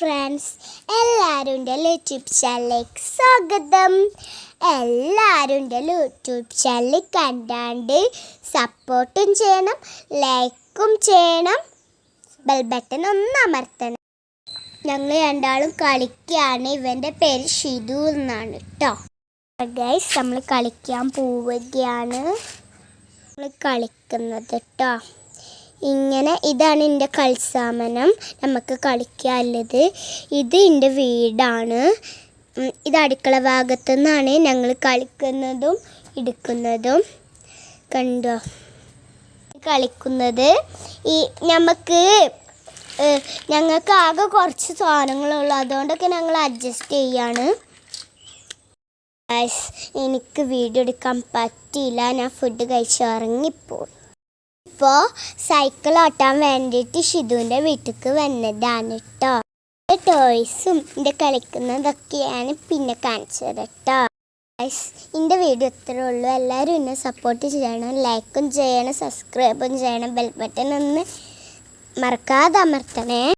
Friends എല്ലാവരും എന്റെ YouTube ചാനലിലേക്ക് സ്വാഗതം. എല്ലാവരും എന്റെ യൂട്യൂബ് ചാനൽ കണ്ടാണ്ട് സപ്പോർട്ടും ചെയ്യണം ലൈക്കും ചെയ്യണം. ബെൽ ബട്ടൺ ഒന്ന് അമർത്തണം. ഞങ്ങൾ രണ്ടാളും കളിക്കുകയാണ് ഇവന്റെ പേര് ഷിതു എന്നാണ് കേട്ടോ ഗൈസ് നമ്മൾ കളിക്കാൻ പോവുകയാണ്. നമ്മൾ കളിക്കുന്നത് കേട്ടോ ഇങ്ങനെ ഇതാണ് എന്റെ കളിസാമനം നമുക്ക് കളിക്കാനുള്ളത്. ഇത് എന്റെ വീടാണ്. ഇത് അടുക്കള ഭാഗത്തു നിന്നാണ് ഞങ്ങൾ കളിക്കുന്നതും എടുക്കുന്നതും. കണ്ടോ? കളിക്കുന്നത്. ഈ നമുക്ക് ഞങ്ങൾക്ക് ആകെ കുറച്ച് സാധനങ്ങളുള്ളൂ. അതുകൊണ്ടൊക്കെ ഞങ്ങൾ അഡ്ജസ്റ്റ് ചെയ്യാണ്. എനിക്ക് വീഡിയോ എടുക്കാൻ പറ്റിയില്ല. ഞാൻ ഫുഡ് കഴിച്ച് ഇറങ്ങിപ്പോയി ഇപ്പോൾ സൈക്കിൾ ഓട്ടാൻ വേണ്ടിയിട്ട് ഷിതുവിന്റെ വീട്ടിലേക്ക് വന്നതാണ് കേട്ടോ ടോയ്സും എന്റെ കളിക്കുന്നതൊക്കെയാണ് പിന്നെ കാണിച്ചത് കേട്ടോ എന്റെ വീഡിയോ ഇത്രേ ഉള്ളൂ. എല്ലാവരും എന്നെ സപ്പോർട്ട് ചെയ്യണം ലൈക്കും ചെയ്യണം സബ്സ്ക്രൈബും ചെയ്യണം ബെൽ ബട്ടൺ ഒന്ന് മറക്കാതെ അമർത്തണേ.